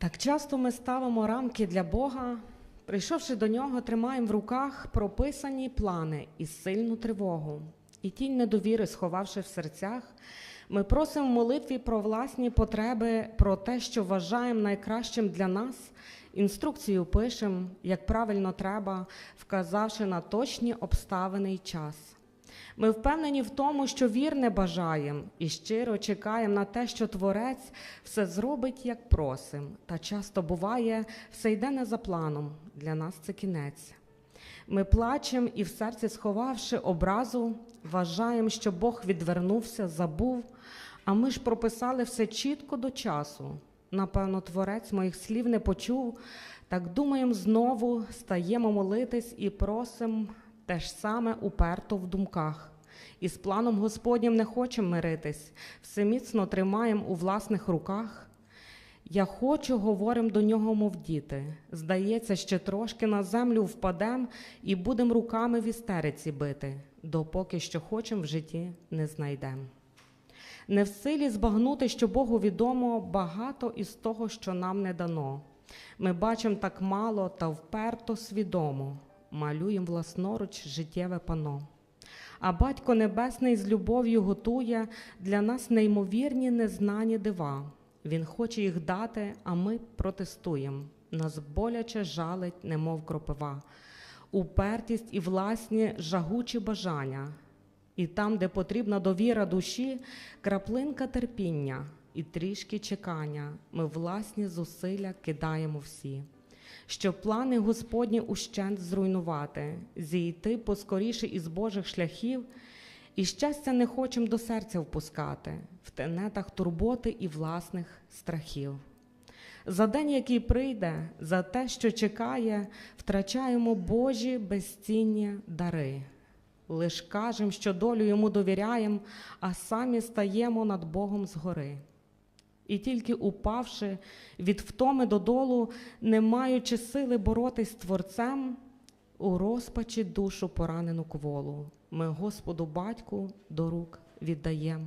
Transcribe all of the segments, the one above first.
Так часто ми ставимо рамки для Бога, прийшовши до нього, тримаємо в руках прописані плани і сильну тривогу, і тінь недовіри, сховавши в серцях, ми просимо в молитві про власні потреби, про те, що вважаємо найкращим для нас. Інструкцію пишемо, як правильно треба, вказавши на точні обставини й час. Ми впевнені в тому, що вірне бажаємо і щиро чекаємо на те, що Творець все зробить, як просим, та часто буває, все йде не за планом. Для нас це кінець. Ми плачемо і в серці, сховавши образу, вважаємо, що Бог відвернувся, забув, а ми ж прописали все чітко до часу. Напевно, творець моїх слів не почув. Так думаємо знову, стаємо молитись і просимо те ж саме уперто в думках. І з планом Господнім не хочемо миритись, все міцно тримаємо у власних руках. Я хочу, говорим до нього, мов діти. Здається, ще трошки на землю впадем і будем руками в істериці бити, допоки що хочем в житті не знайдем. Не в силі збагнути, що Богу відомо багато із того, що нам не дано. Ми бачимо так мало та вперто свідомо, малюємо власноруч життєве пано. А Батько Небесний з любов'ю готує для нас неймовірні незнані дива. Він хоче їх дати, а ми протестуємо. Нас боляче жалить, немов кропива, упертість і власні жагучі бажання. І там, де потрібна довіра душі, краплинка терпіння і трішки чекання, ми власні зусилля кидаємо всі, щоб плани Господні ущент зруйнувати, зійти поскоріше із Божих шляхів, і щастя не хочемо до серця впускати в тенетах турботи і власних страхів. За день, який прийде, за те, що чекає, втрачаємо Божі безцінні дари. Лиш кажем, що долю йому довіряєм, а самі стаємо над Богом згори. І тільки упавши від втоми додолу, не маючи сили боротись з Творцем, у розпачі душу поранену кволу, ми Господу Батьку до рук віддаєм.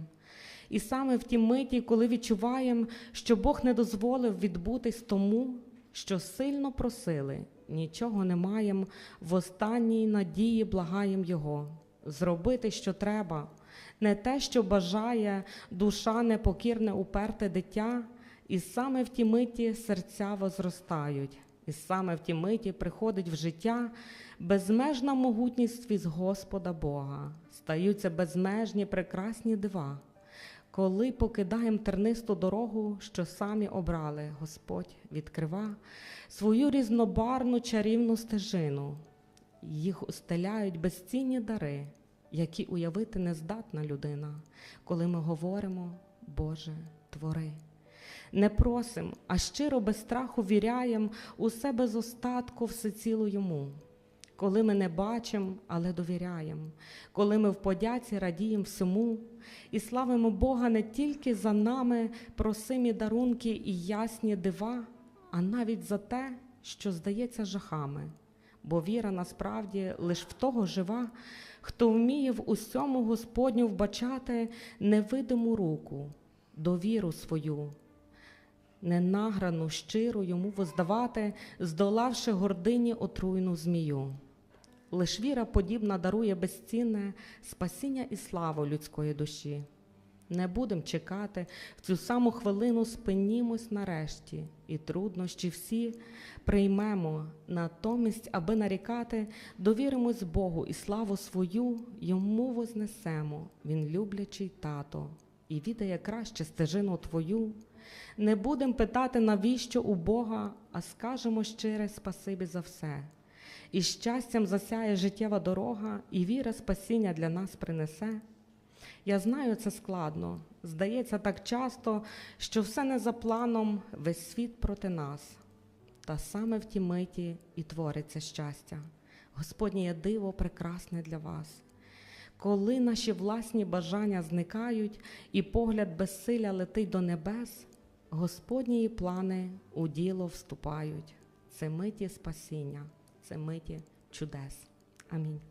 І саме в ті миті, коли відчуваємо, що Бог не дозволив відбутись тому, що сильно просили, нічого не маєм, в останній надії благаєм Його зробити, що треба, не те, що бажає душа непокірне уперте дитя, і саме в ті миті серця возростають, і саме в ті миті приходить в життя безмежна могутність від Господа Бога, стаються безмежні прекрасні дива. Коли покидаємо тернисту дорогу, що самі обрали, Господь відкрива свою різнобарну чарівну стежину, їх устеляють безцінні дари, які уявити не здатна людина, коли ми говоримо, Боже, твори. Не просим, а щиро без страху віряєм у себе з остатку всецілу йому. Коли ми не бачимо, але довіряємо, коли ми в подяці радіємо всьому і славимо Бога не тільки за нами просимі дарунки і ясні дива, а навіть за те, що здається жахами, бо віра насправді лиш в того жива, хто вміє в усьому Господню вбачати невидиму руку, довіру свою, ненаграну, щиру йому воздавати, здолавши гордині отруйну змію. Лиш віра подібна дарує безцінне спасіння і славу людської душі. Не будемо чекати, в цю саму хвилину спинімось нарешті, і труднощі всі приймемо, натомість, аби нарікати, довіримось Богу і славу свою йому вознесемо. Він люблячий тато, і відає краще стежину твою. Не будемо питати, навіщо у Бога, а скажемо щире спасибі за все. І щастям засяє життєва дорога, і віра спасіння для нас принесе. Я знаю, це складно. Здається, так часто, що все не за планом, весь світ проти нас. Та саме в ті миті і твориться щастя. Господнє є диво прекрасне для вас. Коли наші власні бажання зникають, і погляд безсилля летить до небес, Господні плани у діло вступають. Це миті спасіння, це миті чудес. Амінь.